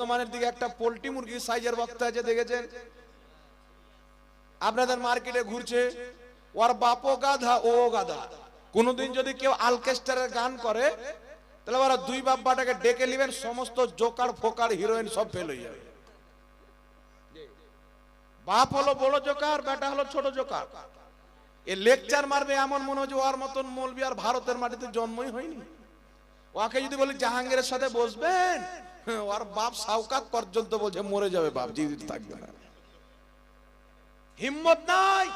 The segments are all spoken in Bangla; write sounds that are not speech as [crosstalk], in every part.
বর্তমানের দিকে একটা পোল্ট্রি মুরগির সাইজের বক্তা আছে দেখেছেন? আপনাদের মার্কেটে ঘুরছে ওর বাপও গাধা ও গাধা। কোনোদিন যদি কেউ আলকেস্টারের গান করে তাহলে ওরা দুই বাপ্পাটাকে ডেকে সমস্ত জোকার ফোকার হিরোইন সব হয়ে যাবে। বাপ হলো বড় জোকার বেটা হলো ছোট জোকার। এ লেকচার মারবে এমন মনে হচ্ছে ওর মতন মলবি আর ভারতের মাটিতে জন্মই হয়নি। ওকে যদি বলি জাহাঙ্গীরের সাথে বসবেন হ্যাঁ, [laughs] ওর বাপ সাউকাত পর্যন্ত বলছে, মরে যাবে বাপ জীবিত থাকবে না। হিম্মত নাই।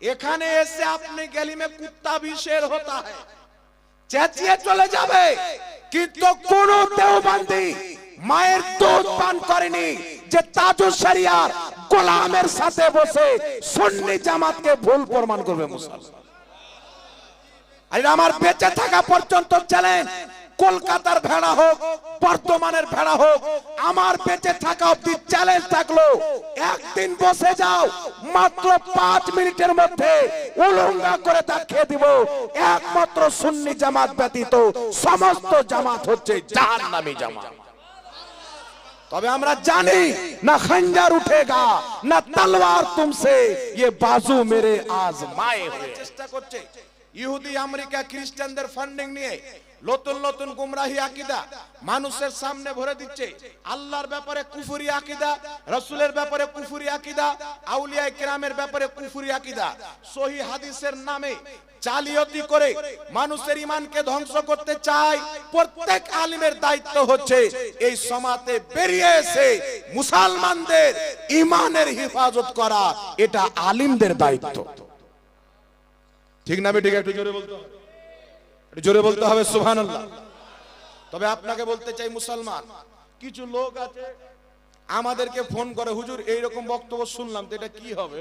এখানে এসে আপনি গেলিমে কুত্তা বিশের হতা। है চেঁচিয়ে চলে যাবে, কিন্তু কোন দেওবান্দি মায়ের দুধ পান করেনি যে তাজু শরিয়ার গোলামের সাথে বসে সুন্নি জামাতকে ভুল প্রমাণ করবে মুসলমান। আর আমার বেঁচে থাকা পর্যন্ত চ্যালেঞ্জ কলকাতার ভেড়া হোক বর্তমানের ভেড়া হোক আমার বেঁচে থাকা অব্দি চ্যালেঞ্জ থাকলো একদিন বসে যাও মাত্র পাঁচ মিনিটের মধ্যে উলঙ্গা করে দেখিয়ে দিব একমাত্র সুন্নি জামাত ব্যতীত সমস্ত জামাত হচ্ছে জাহান্নামী জামাত তবে আমরা জানি না খঞ্জার উঠেগা না তলওয়ার তুমসে ये बाजू मेरे आजमाए हुए চেষ্টা করছে ইহুদি আমেরিকা খ্রিস্টানদের ফান্ডিং নিয়ে নতুন নতুন গুমরাহি আকিদা মানুষের সামনে ভরে দিচ্ছে। আল্লাহর ব্যাপারে কুফুরি আকিদা, রসুলের ব্যাপারে কুফুরি আকিদা, আউলিয়া কিরামের ব্যাপারে কুফুরি আকিদা। সহি হাদিসের নামে জালিয়াতি করে মানুষের ইমানকে ধ্বংস করতে চায় প্রত্যেক আলিমের দায়িত্ব হচ্ছে এই সমাতে বেরিয়ে এসে মুসলমানদের ইমানের হেফাজত করা। এটা আলিমদের দায়িত্ব। ঠিক না বেটিকে একটু জোরে বলতে জোরে বলতে হবে, সুবহানাল্লাহ। তবে আপনাকে বলতে চাই, মুসলমান, কিছু লোক আছে, আমাদেরকে ফোন করে, হুজুর, এইরকম বক্তব্য শুনলাম, তো এটা কি হবে?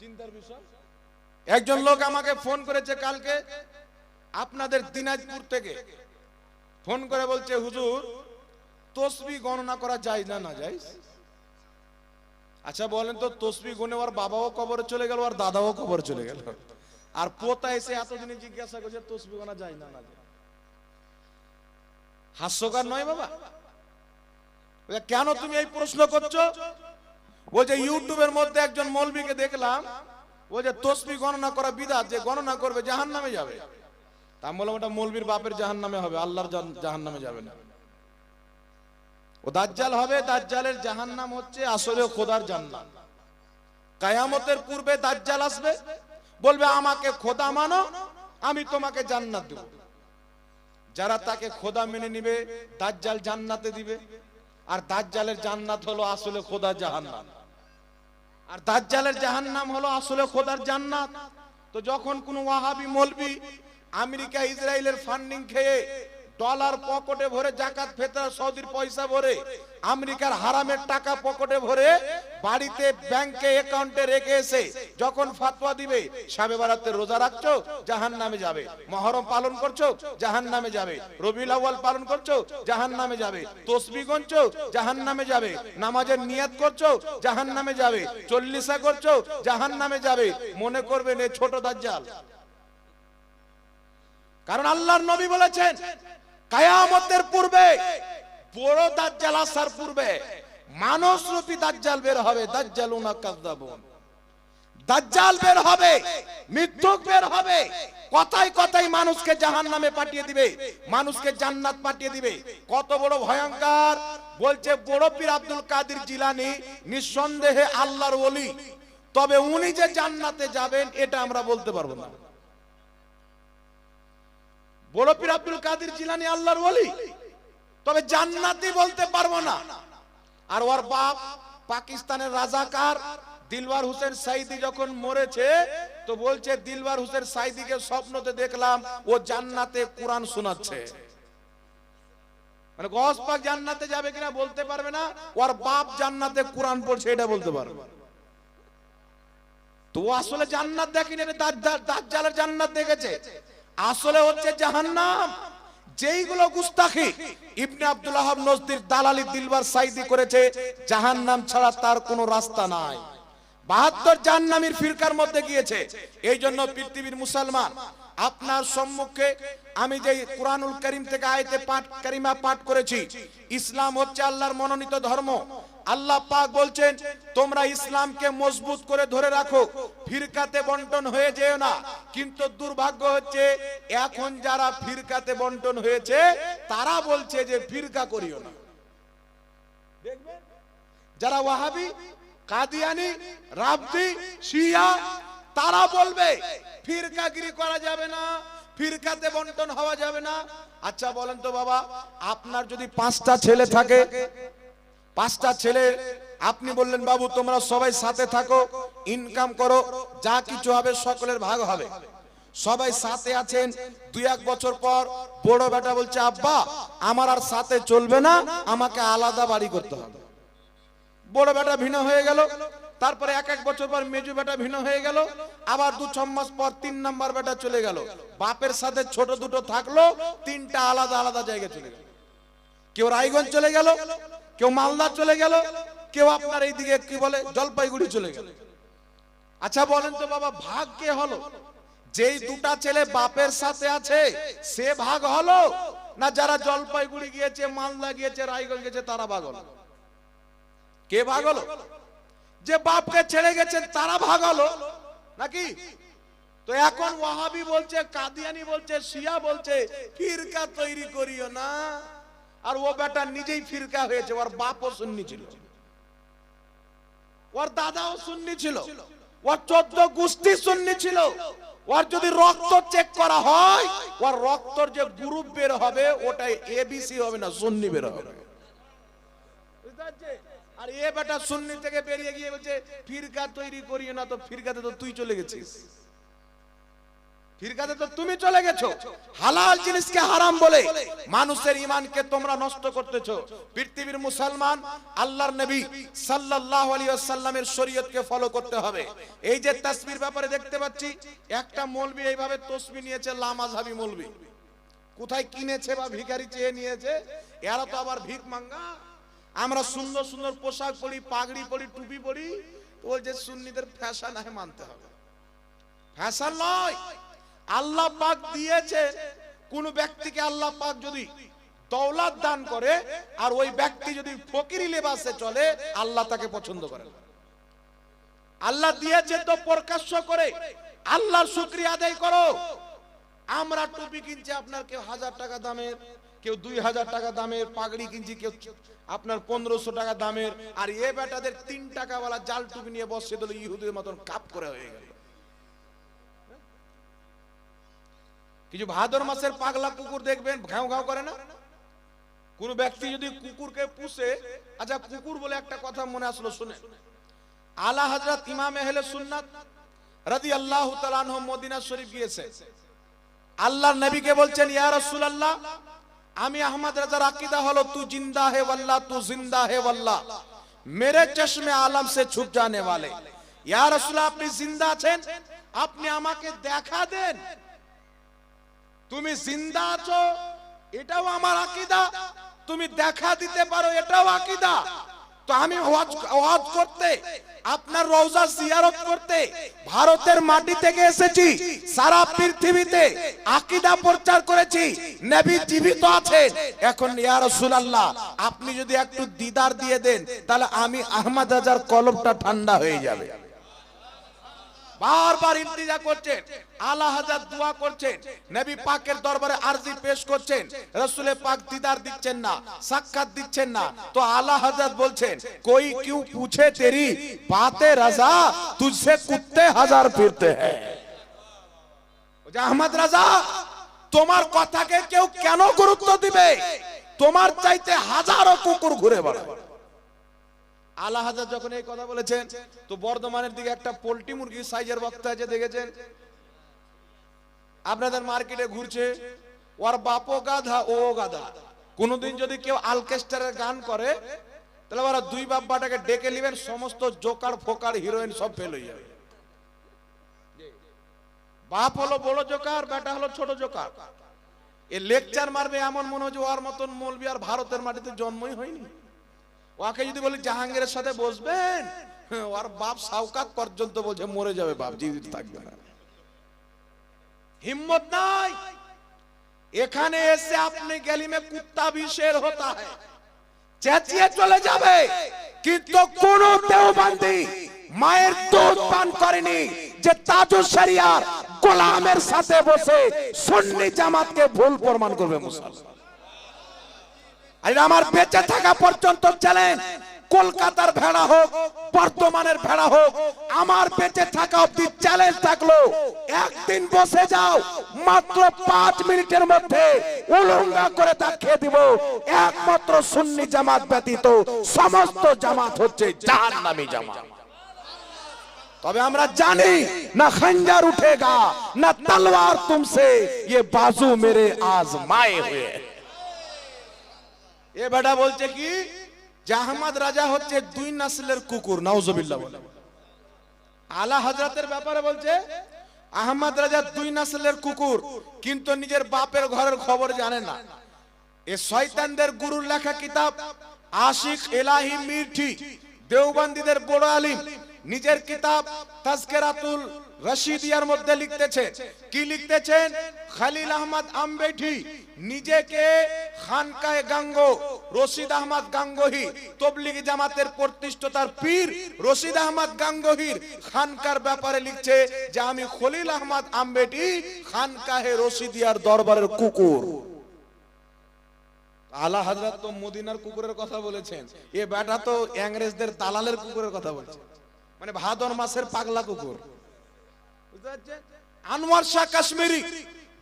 চিন্তার বিষয়। একজন লোক আমাকে ফোন করেছে কালকে, আপনাদের দিনাজপুর থেকে। ফোন করে বলছে, হুজুর, তসবি গণনা করা যায় না না যায়? আচ্ছা বলেন তো, তসবি গুনে ওর বাবাও কবরে চলে গেল, আর দাদাও কবরে চলে গেল? আর পোতা এসে এতদিনে জিজ্ঞাসা করছে তসবি গোনা যায় না না? হাস্যকর নয় বাবা? কেন তুমি এই প্রশ্ন করছ? বলছে ইউটিউবের মধ্যে একজন মৌলবীকে দেখলাম। যে তসবি গণনা করা বিদাত যে গণনা করবে জাহান নামে যাবে। তা বললাম ওটা মৌলবীর বাপের জাহান নামে হবে আল্লাহর জাহান নামে যাবে না। ও দাজ্জাল হবে দাজ্জালের জাহান্নাম হচ্ছে আসলে খোদার জান্নাত। কায়ামতের পূর্বে দাজ্জাল আসবে বলবে, আমাকে খোদা মানো, আমি তোমাকে জান্নাত দেব। যারা তাকে খোদা মেনে নিবে, দাজ্জাল জান্নাতে দিবে। আর দাজ্জালের জান্নাত হলো আসলে খোদা জাহান্নাম। আর দাজ্জালের জাহান্নাম হলো আসলে খোদার জান্নাত। তো যখন কোন ওয়াহাবি মলবি আমেরিকা, ইসরায়েলের ফান্ডিং খেয়ে ডলার পকেটে ভরে জাকাত ফেতরা সৌদির পয়সা ভরে, আমেরিকার হারামের টাকা পকেটে ভরে বাড়িতে ব্যাংকে অ্যাকাউন্টে রেখে এসে যখন ফাতোয়া দিবে, সাবে বারাতে রোজা রাখছো জাহান নামে যাবে। মহরম পালন করছ জাহান নামে যাবে। রবিউল আউয়াল পালন করছ জাহান নামে যাবে। তসবি গণছো জাহান নামে যাবে। নামাজের নিয়াত করছ জাহান নামে যাবে। চল্লিশা করছ জাহান নামে যাবে। মনে করবেন এ ছোট দাজ্জাল। কারণ আল্লাহর নবী বলেছেন কায়ামতের পূর্বে, বড় দাজ্জাল আসার পূর্বে মানুষ রূপী দাজ্জাল বের হবে, দাজ্জালুনা কাযযাবুন। দাজ্জাল বের হবে, মিথ্যুক বের হবে কথাই কথাই মানুষকে জাহান্নামে পাঠিয়ে দিবে, মানুষকে জান্নাত পাঠিয়ে দিবে। কত বড় ভয়ঙ্কর, বলছে বড় পীর আব্দুল কাদের জিলানি নিঃসন্দেহে আল্লাহর ওলি। তবে উনি যে জান্নাতে যাবেন, এটা আমরা বলতে পারব না। বড় পীর আব্দুল কাদের জিলানি আল্লাহর ওলি। তবে জান্নাতি বলতে পারব না। আর ওর বাপ পাকিস্তানের রাজাকার দিলবার হোসেন সাইদি যখন মরেছে, তো বলছে দিলবার হোসেন সাইদিকে স্বপ্নতে দেখলাম, ও জান্নাতে কোরআন শোনাচ্ছে। মানে গস পাক জান্নাতে যাবে কিনা বলতে পারবে না, ওর বাপ জান্নাতে কোরআন পড়ছে এটা বলতে পারবে। তো আসলে জান্নাত দেখেনি দাজ্জাল- দাজ্জালের জান্নাত দেখেছে। আসলে হচ্ছে জাহান্নাম। যেইগুলো গুস্তাখি, ইবনে আব্দুল আহাব নজদির দালালি দিলবার সাইদি করেছে, জাহান্নাম ছাড়া তার কোনো রাস্তা নাই। বাহাত্তর জাহান্নামীর ফিরকার মধ্যে গিয়েছে। এই জন্য পৃথিবীর মুসলমান, আপনার সম্মুখে আমি যে কোরআনুল করিম থেকে আয়তে পাঠ, করিমা পাঠ করেছি, ইসলাম হচ্ছে আল্লাহর মনোনীত ধর্ম। আল্লাহ পাক বলছেন, তোমরা ইসলামকে মজবুত করে ধরে রাখো। ফিরকাতে বন্টন হয়ে যেও না। কিন্তু দুর্ভাগ্য হচ্ছে, এখন যারা ফিরকাতে বন্টন হয়েছে, তারা বলছে যে ফিরকা করিও না। যারা ওয়াহাবি, কাদিয়ানি রাবদি শিয়া, তারা বলবে, ফিরকাগিরি করা যাবে না। ফিরকাতে বন্টন হওয়া যাবে না। আচ্ছা বলেন তো বাবা, আপনার যদি পাঁচটা ছেলে থাকে পাঁচটা ছেলে, আপনি বললেন, বাবু, তোমরা সবাই সাথে থাকো ইনকাম করো, যা কিছু হবে সকলের ভাগ হবে। সবাই সাথে আছেন। দুই এক বছর পর বড় বেটা বলছে, আব্বা, আমার আর সাথে চলবে না, আমাকে আলাদা বাড়ি করতে হবে। বড় বেটা ভিন্ন হয়ে গেল। তারপরে এক এক বছর পর মেজু বেটা ভিন্ন হয়ে গেল। আবার দু ছ মাস পর তিন নাম্বার বেটা চলে গেল। বাপের সাথে ছোট দুটো থাকল, তিনটা আলাদা আলাদা জায়গায় চলে গেল। কেউ রায়গঞ্জ চলে গেল কেউ মালদা চলে গেল, কেউ আপনার এইদিকে কি বলে, জলপাইগুড়ি চলে গেল। আচ্ছা বলেন তো বাবা, ভাগ কে হলো? যেই দুটা ছেলে বাপের সাথে আছে, সে ভাগ হলো? না যারা জলপাইগুড়ি গিয়েছে, মালদা গিয়েছে, রায়গঞ্জ গেছে তারা ভাগ হলো? কে ভাগ হলো? যে বাপকে ছেড়ে গেছেন তারা ভাগ হলো? নাকি? তো এখন ওয়াহাবি বলছে, কাদিয়ানি বলছে, শিয়া বলছে, ফিরকা তৈরি করিও না। আর ও বেটা নিজেই ফিরকা হয়েছে, ওর বাপও সুন্নি ছিল। ওর দাদাও সুন্নি ছিল, ওর চোদ্দ গোষ্ঠী সুন্নি ছিল। ওর যদি রক্ত চেক করা হয়, ওর রক্তর যে গ্রুপ বের হবে, ওটাই এবিসি হবে না, সুন্নি বের হবে? আর এ বেটা সুন্নি থেকে বেরিয়ে গিয়ে বলছে, ফিরকা তৈরি করিও না তো ফিরকাতে তো তুই চলে গেছিস। ফিরকাতে তো তুমি চলে মানুষের তোমরা নষ্ট পৃথিবীর মুসলমান ফলো করতে হবে। এই যে একটা মৌলবি তসবি নিয়েছে কোথায় কিনেছে বা ভিখারি চেয়ে নিয়েছে তো আবার ভিক আমরা সুন্দর সুন্দর পোশাক পরি, পাগড়ি পরি, টুপি পরি যে সুন্নিদের ফ্যাশন আছে মানতে হবে। ফ্যাশন নয় আল্লাহ পাক দিয়েছে। কোন ব্যক্তিকে আল্লাহ পাক যদি দৌলত দান করে, আর ওই ব্যক্তি যদি ফকিরি লেবাসে চলে, আল্লাহ তাকে পছন্দ করে আল্লাহ দিয়েছে তো প্রকাশ্য করে। আল্লাহর শুকরিয়া আদায় করো। আমরা টুপি কিনছি আপনার কেউ হাজার টাকা দামের, কেউ দুই হাজার টাকা দামের, পাগড়ি কিনছি কেউ আপনার পনেরোশো টাকা দামের, আর এ বেটাদের তিন টাকাওয়ালা জাল টুপি নিয়ে বসে দিল, ইহুদের মতন কাপ করে হয়ে গেল। কিছু ভাদর মাসের পাগলা কুকুর দেখবেন, ঘাও ঘাও করে না? কোন ব্যক্তি যদি কুকুরকে পুষে আচ্ছা কুকুর বলে একটা কথা মনে আসলো, শুনে। আলা হযরত ইমাম আহলে সুন্নাত রাদিয়াল্লাহু তাআলা আনহু মদিনা শরীফ গিয়েছে। আল্লাহর নবীকে বলছেন, ইয়া রাসূলুল্লাহ, আমি আহমদ রাজার আকীদা হলো, তু জিন্দা হে ওয়াল্লাহ, তু জিন্দা হে ওয়াল্লাহ। মেরে চশমে আলম সে ছুপ জানে वाले ইয়া রাসূলুল্লাহ, আপনি জিন্দা আছেন? আপনি আমাকে দেখা দেন। তুমি জিন্দা আছো, এটাও আমার আকীদা। তুমি দেখা দিতে পারো, এটাও আকীদা। তো আমি ওয়াজ করতে, আপনার রওজা জিয়ারত করতে, ভারতের মাটি থেকে এসেছি, সারা পৃথিবীতে আকীদা প্রচার করেছি নবী জীবিত আছে। এখন ইয়া রাসূলুল্লাহ, আপনি যদি একটু দিদার দিয়ে দেন, তাহলে আমি আহমদ রাজার কলবটা ঠান্ডা হয়ে যাবে। বারবার ইন্তিজা করছেন, আল্লাহ হাজার দোয়া করছেন, নবী পাকের দরবারে আরজি পেশ করছেন রসুলে পাক দিদার দিচ্ছেন না, সাক্ষাৎ দিচ্ছেন না। তো আল্লাহ হাজার বলছেন, কই কিউ পুছে তেরি পাতে রাজা, তুঝসে কুত্তে হাজার ফিরতে হ্যাঁ আহমদ রাজা, তোমার কথাকে কেউ কেন গুরুত্ব দিবে? তোমার চাইতে হাজারো কুকুর ঘুরে বেড়ায়। আলা হাজার যখন এই কথা বলেছেন, তো বর্ধমানের দিকে একটা পোল্ট্রি মুরগির সাইজের বক্তা আছে, দেখেছেন? আপনাদের মার্কেটে ঘুরছে, ওর বাপও গাধা ও গাধা। কোনোদিন যদি কেউ আলকেস্টারের গান করে, তাহলে ওরা দুই বাপ্পাটাকে ডেকে নেবেন, সমস্ত জোকার, ফোকার, হিরোইন সব ফেল হয়ে যাবে। বাপ হলো বড় জোকার, বেটা হলো ছোট জোকার। এ লেকচার মারবে এমন মনে হচ্ছে ওর মতন মৌলবি আর ভারতের মাটিতে জন্মই হয়নি। ওকে যদি বলি জাহাঙ্গীরের সাথে বসবেন, ওর বাপ সাউকাত পর্যন্ত বলছে, মরে যাবে বাপ জীবিত থাকবে না। হিম্মত নাই। এখানে এসে আপনি গেলিমে কুত্তা বিষের হতা চেঁচিয়ে চলে যাবে, কিন্তু কোন দেওবান্দি মায়ের দুধ পান করেনি যে তাজু শরিয়ার গোলামের সাথে বসে সন্নি জামাতকে ভুল প্রমাণ করবে মুসলমান। আমার বেঁচে থাকা পর্যন্ত চ্যালেঞ্জ। কলকাতার ভেড়া হোক বর্তমানের ভেড়া হোক, আমার বেঁচে থাকা অব্দি চ্যালেঞ্জ থাকল, একদিন বসে যাও, মাত্র পাঁচ মিনিটের মধ্যে উলঙ্গা করে তা খেয়ে দিব। একমাত্র সুন্নি জামাত ব্যতীত সমস্ত জামাত হচ্ছে জাহান নামি জামাত। তবে আমরা জানি না খঞ্জার উঠেগা না তলোয়ার তুমসে ইয়ে বাজু মেরে आजमाए हुए हैं এ বেটা বলছে কি? যে আহমদ রাজা হচ্ছে দুই নাসলের কুকুর, নাউজুবিল্লাহ বলে। আলা হজরতের ব্যাপারে বলছে, আহমদ রাজা দুই নাসলের কুকুর, কিন্তু নিজের বাপের ঘরের খবর জানে না। এ শয়তানদের গুরুর লেখা কিতাব, আশিক এলাহি মির্ঠি দেওবন্দীদের বড় আলিম, নিজের কিতাব তাজকেরাতুল রশিদিয়ার মধ্যে লিখতেছে। কি লিখতেছেন? খালিল আহমদ আম্বেঠি। নিজেকে খানকায় গাঙ্গ, রশিদ আহমদ গাঙ্গহি। তবলিগি জামাতের প্রতিষ্ঠাতার পীর রশিদ আহমদ গাঙ্গহির খানকার ব্যাপারে লিখছে যে, আমি খলিল আহমদ আম্বেটি খানকাহে রশিদিয়ার দরবারের কুকুর। আলা হাজরাত তো মদিনার কুকুরের কথা বলেছেন। এ বেটা তো ইংরেজদের দালালের কুকুরের কথা বলছে। মানে ভাদর মাসের পাগলা কুকুর। আনোয়ার শাহ কাশ্মীরি,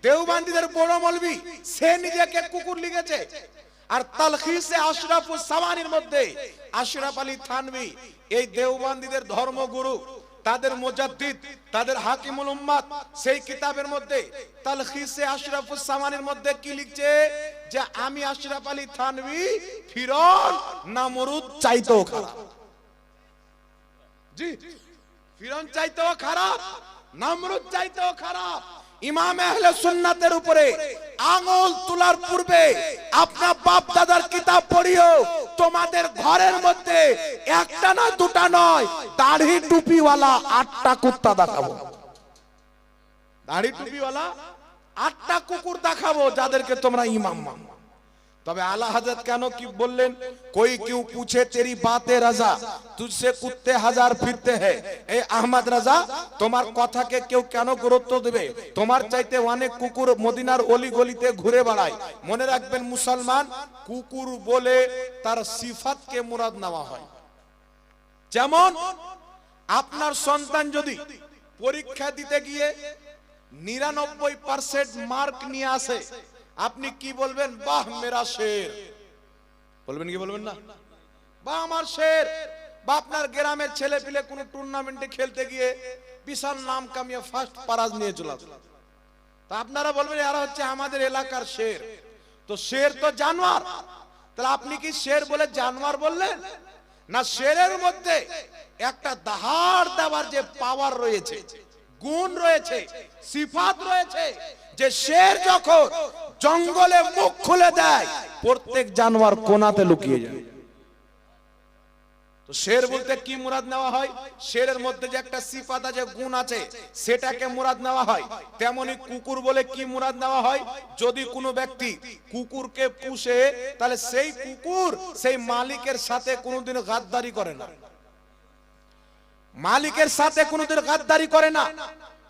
দেওবান্দিদের বড় মলবি, সে নিজেকে কুকুর লিখেছে। আর তালখিসে আশরাফুস সামানির মধ্যে আশরাফ আলী থানভি, এই দেওবান্দিদের ধর্মগুরু, তাদের মুজাদ্দিদ, তাদের হাকিমুল উম্মাত সেই কিতাবের মধ্যে তালখিসে আশরাফুস সামানির মধ্যে কি লিখছে? যে আমি আশরাফ আলী থানভি ফিরন নামরুদ চাইতেও খারাপ। জি ফিরন চাইতেও খারাপ। নামরুদ চাইতেও খারাপ। ইমাম আহলে সুন্নাতের উপরে আঙুল তোলার পূর্বে আপনার বাপ দাদার কিতাব পড়িও, তোমাদের ঘরের মধ্যে একটা না দুটা নয়, দাড়ি টুপিওয়ালা আটটা কুত্তা দেখাবো। দাড়ি টুপিওয়ালা আটটা কুকুর দেখাবো যাদেরকে তোমরা ইমাম মানো। তবে আলা হাজার কেন কি বললেন? কই কেউ পুছে তেরি বাতে রাজা, তুঝসে কুত্তে হাজার ফিরতে হে। এই আহমদ রাজা, তোমার কথাকে কেউ কেন গুরুত্ব দেবে? তোমার চাইতে অনেক কুকুর মদিনার অলি গলিতে ঘুরে বেড়ায়। মনে রাখবেন মুসলমান, কুকুর বলে তার সিফাতকে মুরাদ নেওয়া হয়। যেমন, আপনার সন্তান যদি পরীক্ষা দিতে গিয়ে নিরানব্বই পার্সেন্ট মার্ক নিয়ে আসে আপনি কি বলবেন? বাহ, মেরা শের। বলবেন কি বলবেন না? বা আমার শের। বা আপনার গ্রামের ছেলে পিলে কোন টুর্নামেন্টে খেলতে গিয়ে বিশাল নাম কামিয়ে ফার্স্ট পারাজ নিয়ে চলে। তা আপনারা বলবেন, এরা হচ্ছে আমাদের এলাকার শের। তো শের তো জানোয়ার। তাহলে আপনি কি শের বলে জানোয়ার বললেন? না, শেরের মধ্যে একটা দাহাড় দেওয়ার যে পাওয়ার রয়েছে, গুণ রয়েছে, সিফাত রয়েছে যে শের যখন জঙ্গলে মুখ খুলে দেয়, প্রত্যেক জানোয়ার কোনাতে লুকিয়ে যায়। তো শের বলতে কি মুরাদ নেওয়া হয়? শেরের মধ্যে যে একটা সিফাত আছে, গুণ আছে, সেটাকে মুরাদ নেওয়া হয়। তেমনি কুকুর বলে কি মুরাদ নেওয়া হয়? যদি কোনো ব্যক্তি কুকুরকে পুষে, তাহলে সেই কুকুর সেই মালিকের সাথে কোনোদিন গাদ্দারি করে না। মালিকের সাথে কোনোদিন গাদ্দারি করে না।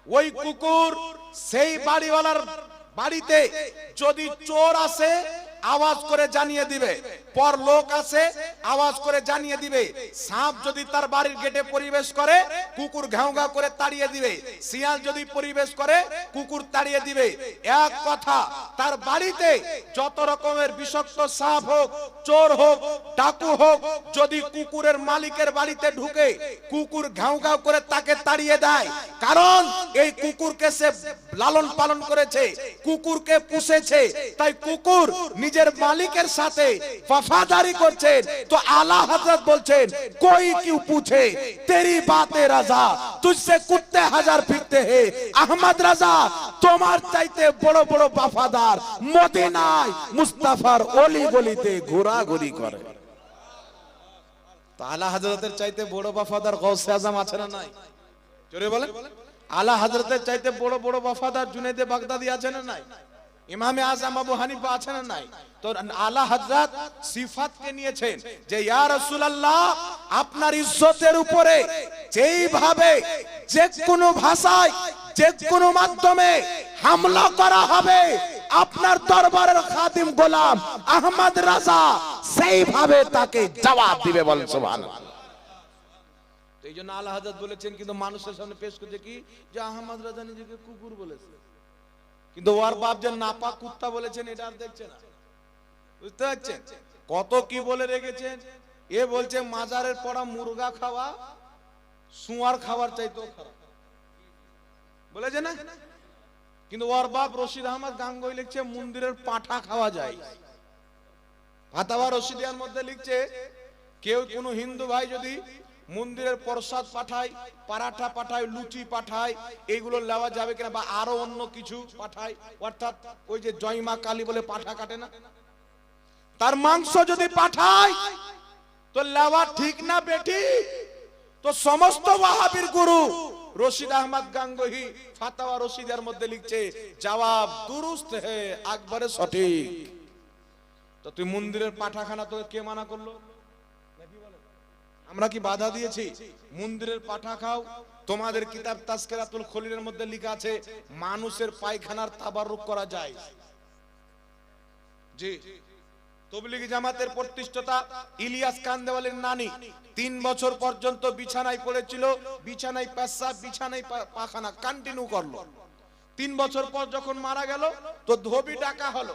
ওই কুকুর সেই বাড়িওয়ালার বাড়িতে যদি চোর আসে আওয়াজ করে জানিয়ে দিবে। পর লোক আসে আওয়াজ করে জানিয়ে দিবে। সাপ যদি তার বাড়ির গেটে পরিবেশ করে, কুকুর ঘাউ ঘাউ করে তাড়িয়ে দিবে। শিয়াল যদি পরিবেশ করে, কুকুর তাড়িয়ে দিবে। এক কথা, তার বাড়িতে যত রকমের বিষাক্ত সাপ হোক, চোর হোক, ডাকু হোক, যদি কুকুরের মালিকের বাড়িতে ঢুকে, কুকুর ঘাউ ঘাউ করে তাকে তাড়িয়ে দেয়। কারণ এই কুকুরকে সে লালন পালন করেছে, কুকুরকে পুষেছে। তাই কুকুর নিজের মালিকের সাথে वफादारी করছেন তো আলা হযরত বলছেন कोई क्यों पूछे तेरी बातें रजा तुझसे कुत्ते हजार फिरते हैं আহমদ রাজা তোমার চাইতে বড় বড় वफादार মদিনায় মুস্তাফার অলি গলিতে ঘোরাঘুরি করে তো আলা হযরতের চাইতে বড় वफादार গৌসে আজম আছে না নাই জোরে বলেন আলা হাজরতের চাইতে বড় বড় বফাদার জুনেদে বাগদাদি আছে না নাই ইমামে আজম আবু হানিফা আছে না নাই? তো আলা হযরত সিফাতকে নিয়েছেন যে, ইয়া রাসূলুল্লাহ, আপনার ইজ্জতের উপরে যেইভাবে যে কোনো ভাষায় যে কোনো মাধ্যমে হামলা করা হবে, আপনার দরবারের খাদিম গোলাম আহমদ রাজা সেইভাবে তাকে জবাব দিবে বলেন, সুবহানাল্লাহ। এই জন্য আল্লাহ হাজার বলেছেন, কিন্তু মানুষের সামনে পেশ করছে কি? যে আহমদ রাজা নিজেকে কুকুর বলেছে। কিন্তু ওর বাপ যে নাপা কুত্তা বলেছেন, এটা আর দেখছে না। বুঝতে পারছেন? কত কি বলে রেখেছেন? এ বলছে, মাজারের পড়া মুরগা খাওয়া সুয়ার খাবার চাইতেও খারাপ। বলেছে না? কিন্তু ওর বাপ রশিদ আহমদ গাঙ্গুই লিখছে, মন্দিরের পাঠা খাওয়া যায়। ফাতাওয়া রশিদিয়ার মধ্যে লিখছে, কেউ কোনো হিন্দু ভাই যদি মন্দিরের প্রসাদ পাঠায়, পারাঠা পাঠায়, লুচি পাঠায় এইগুলো নেওয়া যাবে কিনা বা আরও অন্য কিছু পাঠায়, অর্থাৎ ওই যে জয়মা কালী বলে পাঠা কাটে না। তার মাংস যদি পাঠায়, তো লেওয়া ঠিক না বেটি? তো সমস্ত ওয়াহাবির গুরু, রশিদ আহমদ গাঙ্গহি ফাতাওয়া রশিদের মধ্যে লিখছে, জবাব দুরুস্ত হে আকবরে সঠিক। তো তুই মন্দিরের পাঠাখানা তোকে কে মানা করল? আমরা কি বাধা দিয়েছি? মন্দিরের পাঠা খাও। তোমাদের কিতাব তাস্কেরাতুল খলিলের মধ্যে লেখা আছে, মানুষের পায়খানার তাবারুক করা যায়। জি। তবলিগি জামাতের প্রতিষ্ঠাতা ইলিয়াস কান্দেওয়ালের নানি তিন বছর পর্যন্ত বিছানায় পড়েছিল, বিছানায় পেশাব, বিছানায় পাখানা কন্টিনিউ করল। তিন বছর পর যখন মারা গেল, তো ধোবি ডাকা হলো।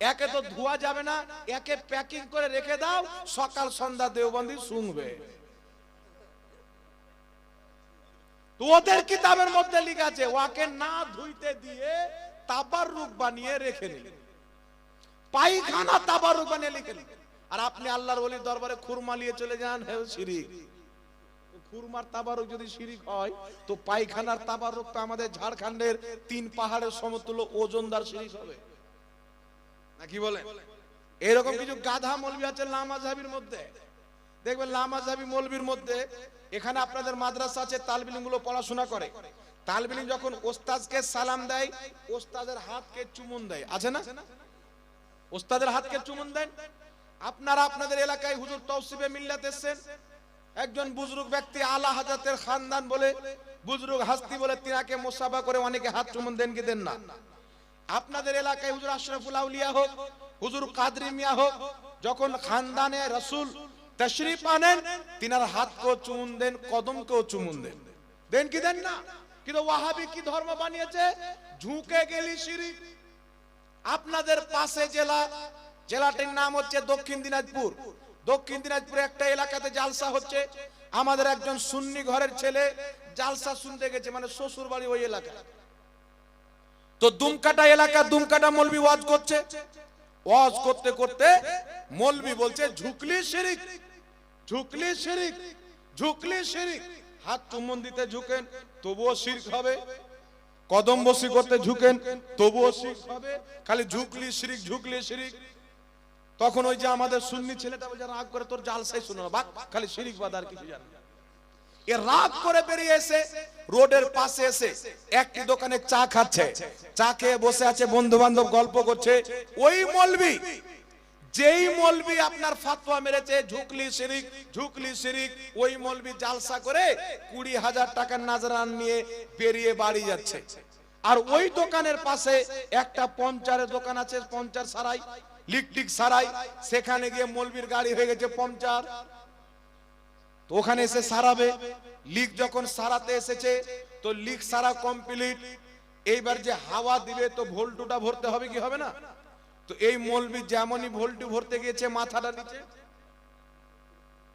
একে তো ধোয়া যাবে না, একে প্যাকিং করে রেখে দাও, সকাল সন্ধ্যা দেওবন্দি শুনবে। ওদের কিতাবের মধ্যে আছে না ধুইতে দিয়ে তাবার রূপ বানিয়ে রেখে পায়খানা তাবারুক বানিয়ে লিখে। আর আপনি আল্লাহর দরবারে খুরমা নিয়ে চলে যান হে শিরিক। খুরমার তাবারুক যদি শিরিক হয়, তো পায়খানার তাবারুক তো আমাদের ঝাড়খণ্ডের তিন পাহাড়ের সমতুল্য ওজনদার শিরিক হবে। নাকি বলে? এরকম কিছু গাধা মলবি আছে লামাজাবির মধ্যে। দেখবেন লামাজাবি মলবির মধ্যে এখানে আপনাদের মাদ্রাসা আছে তালবিলিংগুলো পড়াশোনা করে। তালবিলিং যখন ওস্তাদকে সালাম দেয় ওস্তাদের হাতকে চুমুন দেয়। আছে না? ওস্তাদের হাতকে চুমুন দেন। আপনারা আপনাদের এলাকায় হুজুর তৌসিফে মিল্লাত এসেছেন। একজন বুজরুগ ব্যক্তি আলা হাজাতের খানদান বলে বুজরুগ হাস্তি বলে তিনাকে মোসাফা করে অনেকে হাত চুমুন দেন কি দেন না? আপনাদের এলাকায় হুজুর আশরাফুল আউলিয়া হোক, হুজুর কাদরি মিয়া হোক, যখন খানদানে রসুল তশরিফ আনেন, তিনার হাতকেও চুমুন দেন, কদমকেও চুমুন দেন। দেন কি দেন না? কিন্তু ওয়াহাবি কি ধর্ম বানিয়েছে? ঝুঁকে গেলি শিরিক। আপনাদের পাশে জেলা, জেলাটির নাম হচ্ছে দক্ষিণ দিনাজপুর। দক্ষিণ দিনাজপুরে একটা এলাকাতে জালসা হচ্ছে। আমাদের একজন সুন্নি ঘরের ছেলে জালসা শুনতে গেছে মানে শ্বশুর বাড়ি ওই এলাকা তো দুমকাটা এলাকা, দুমকাটা মলবি ওয়াজ করছে। ওয়াজ করতে করতে মলবি বলছে, ঝুকলি শিরিক ঝুকলি শিরিক ঝুকলি শিরিক। হাত চুম্বন দিতে ঝুকেন, তবুও শিরক হবে। কদম বসি করতে ঝুকেন, তবুও শিরক হবে। খালি ঝুকলি শিরিক ঝুকলি শিরিক। তখন ওই যে আমাদের সুন্নি ছেলেটা বলছে, রাগ করে তোর জালসাই শুনো না, বাক, খালি শিরিক বাদ আর কিছু জানে। এ রাগ করে বেরিয়ে এসে রোডের পাশে এসে একটি দোকানে চা খাচ্ছে। চা খেয়ে বসে আছে বন্ধু বান্ধব গল্প করছে। ওই মলবি, যেই মলবি আপনার ফাতোয়া মেরেছে, ঝুকলি শিরিক ঝুকলি শিরিক, ওই মলবি জালসা করে কুড়ি হাজার টাকার নাজরান নিয়ে বেরিয়ে বাড়ি যাচ্ছে। আর ওই দোকানের পাশে একটা পঞ্চারের দোকান আছে পঞ্চার সারাই, লিকটিক সারাই। সেখানে গিয়ে মলবির গাড়ি হয়ে গেছে পঞ্চার তো ওখানে এসে সারাবে। লিক যখন সারাতে এসেছে, তো লিক সারা কমপ্লিট এইবার যে হাওয়া দিবে, তো ভোল্টুটা ভরতে হবে কি হবে না? তো এই মলবি যেমনই ভোল্টু ভরতে গিয়েছে, মাথাটা নিচে।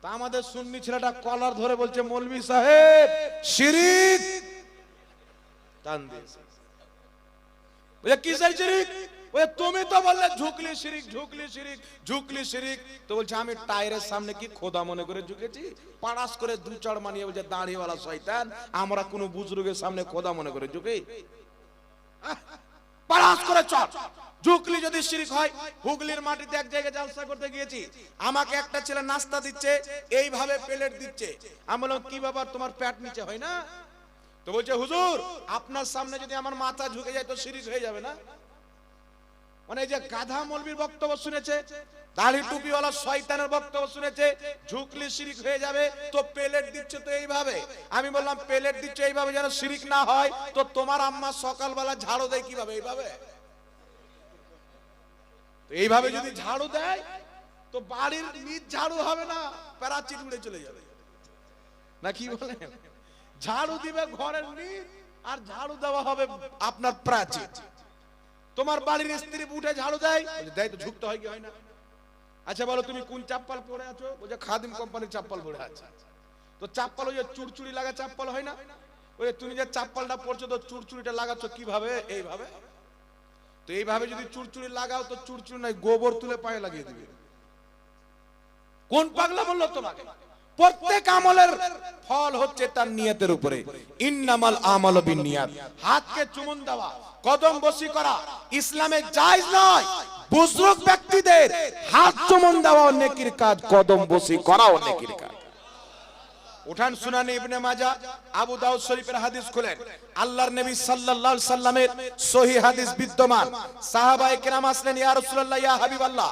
তা আমাদের সুন্নি ছেলেটা কলার ধরে বলছে, মলবি সাহেব, শিরিক! টান দিয়েছে। শিরিক? তুমি তো বললে ঝুকলি শিরিক ঝুকলি শিরিক ঝুকলি শিরিক। তো বলছে, আমি টায়ারের সামনে কি খোদা মনে করে ঝুঁকেছি? পাড়াস করে দু মানিয়ে বলছে, দাঁড়িয়েওয়ালা শয়তান, আমরা কোনো বুজুর্গের সামনে খোদা মনে করে ঝুঁকি? পাড়াস করে ঝুকলি যদি শিরিক হয়, হুগলির মাটিতে এক জায়গায় জালসা করতে গিয়েছি। আমাকে একটা ছেলে নাস্তা দিচ্ছে, এইভাবে প্লেট দিচ্ছে। আমি বললাম, কি ব্যাপার, তোমার প্যাট নিচে হয় না? তো বলছে, হুজুর, আপনার সামনে যদি আমার মাথা ঝুঁকে যায় তো শিরিক হয়ে যাবে না? মানে যে গাধা মলবির বক্তব্য শুনেছে, দাড়ি শয়তানের বক্তব্য শুনেছে, ঝুঁকলি শিরিক হয়ে যাবে, তো প্লেট দিচ্ছে তো এইভাবে। আমি বললাম, প্লেট দিচ্ছে এইভাবে যেন শিরিক না হয়, তো তোমার আম্মা সকালবেলা ঝাড়ু দেয় কীভাবে এইভাবে? এইভাবে যদি ঝাড়ু দেয়, তো বাড়ির নিজ ঝাড়ু হবে না, প্যারাচিট উড়ে চলে যাবে। না কি বলেন? ঝাড়ু দিবে ঘরের নিজ আর ঝাড়ু দেওয়া হবে আপনার প্রাচীর। তোমার বাড়ির স্ত্রী উঠে ঝাড়ু দেয়? দেয় তো ঝুঁকতে হয় কি হয় না? আচ্ছা বলো, তুমি কোন চাপ্পাল পরে আছো? বলছে, খাদিম কোম্পানির চাপ্পাল পরে আছে। তো চাপ্পাল ওই যে চুরচুরি লাগা চাপ্পাল হয় না? ওই যে তুমি যে চাপ্পালটা পরছো, তো চুরচুরিটা লাগাচ্ছ কীভাবে? এইভাবে। তো এইভাবে যদি চুরচুরি লাগাও, তো চুরচুরি নাই গোবর তুলে পায়ে লাগিয়ে দিবে। কোন পাগলা বলল তোমাকে? প্রত্যেক আমলের ফল হচ্ছে তার নিয়তের উপরে। ইন্নামাল আমাল বিন নিয়াত হাতকে চুমুন দেওয়া, কদম বসি করা, ইসলামে জায়েজ নয় বুজরুক ব্যক্তিদের হাত চুমুন দেওয়া নেকির কাজ, কদম বসি করাও নেকির কাজ। উঠান শুনানি ইবনে মাজা, আবু দাউদ শরীফের হাদিস খুলেন। আল্লাহর নবী সাল্লাল্লাহু সাল্লামের সহিহ হাদিস বিদ্যমান। সাহাবায়ে কেরাম আসলেন, ইয়া রাসূলুল্লাহ, ইয়া হাবিবাল্লাহ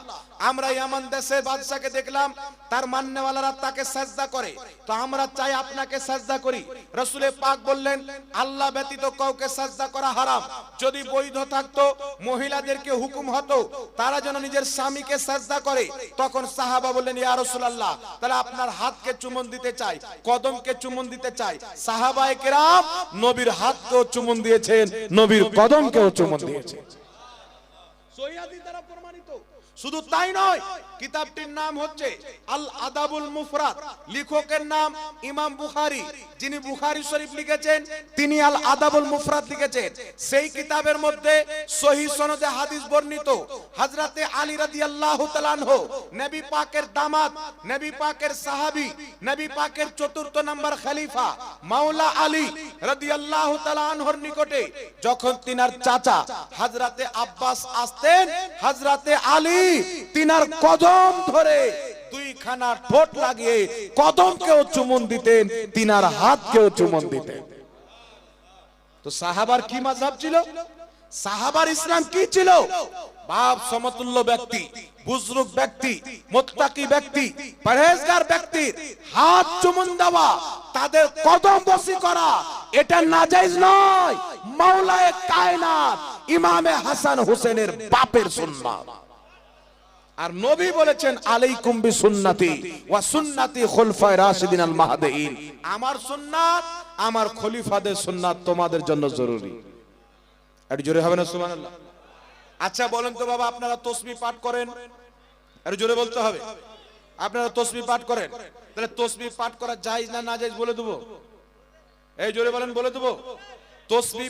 আমরা ইয়ামান দেশে বাদশাকে দেখলাম, তার মান্যওয়ালারা তাকে সাজদা করে। তো আমরা চাই আপনাকে সাজদা করি। রাসূলে পাক বললেন, আল্লাহ ব্যতীত কাউকে সাজদা করা হারাম। যদি বৈধ থাকতো, মহিলাদেরকে হুকুম হতো, তারা যেন নিজের স্বামীকে সাজদা করে। তখন সাহাবা বললেন, ইয়া রাসূলুল্লাহ, তাহলে আপনার হাতকে চুমন দিতে চাই, কদমকে চুমন দিতে চাই। সাহাবায়ে কেরাম নবীর হাতকেও চুমন দিয়েছেন, নবীর কদমকেও চুমন দিয়েছেন। সহিহাদি দ্বারা প্রমাণিত শুধু তাই নয়, কিতাবটির নাম হচ্ছে আল আদাবুল মুফরাদ। লেখকের নাম ইমাম বুখারী। যিনি বুখারী শরীফ লিখেছেন, তিনি আল আদাবুল মুফরাদ লিখেছেন। সেই কিতাবের মধ্যে সহি সনদে হাদিস বর্ণিত। হযরতে আলী রাদিয়াল্লাহু তাআলা আনহু, নবী পাকের দামাত, নবী পাকের সাহাবী, নবী পাকের চতুর্থ নাম্বার খলিফা, মাওলা আলী রাদিয়াল্লাহু তাআলা আনহুর নিকটে যখন তিনার চাচা হযরতে আব্বাস আসতেন, হযরতে আলী তিনার কদম ধরে দুইখানা ঠোঁট লাগিয়ে কদমকেও চুমন দিতেন, তিনার হাতকেও চুমন দিতেন। তো সাহাবার কি মাযহাব ছিল? সাহাবার ইসলাম কি ছিল? বাপ সমতুল্য ব্যক্তি বুজরুক ব্যক্তি, মোত্তাকি ব্যক্তি, পরহেজগার ব্যক্তির হাত চুমন দেওয়া, তাদের কদম বসি করা, এটা নাজাইজ নয়। মাওলায়ে কায়নাত, ইমামে হাসান হোসেনের বাপের সুন্নাত। আর নবী বলেছেন, আলাইকুম বি সুন্নতি ওয়া সুন্নতি খুলফায়ে রাশিদিন আল মাহদিন আমার সুন্নাত, আমার খলিফাদের সুন্নাত তোমাদের জন্য জরুরি। একটু জোরে হবে না, সুবহানাল্লাহ? আচ্ছা বলেন তো বাবা, আপনারা তসবিহ পাঠ করেন? একটু জোরে বলতে হবে। আপনারা তসবিহ পাঠ করেন? তাহলে তসবিহ পাঠ করা জায়েজ না না জায়েজ বলে দেবো? এই জোরে বলেন, বলে দেবো? তসবিহ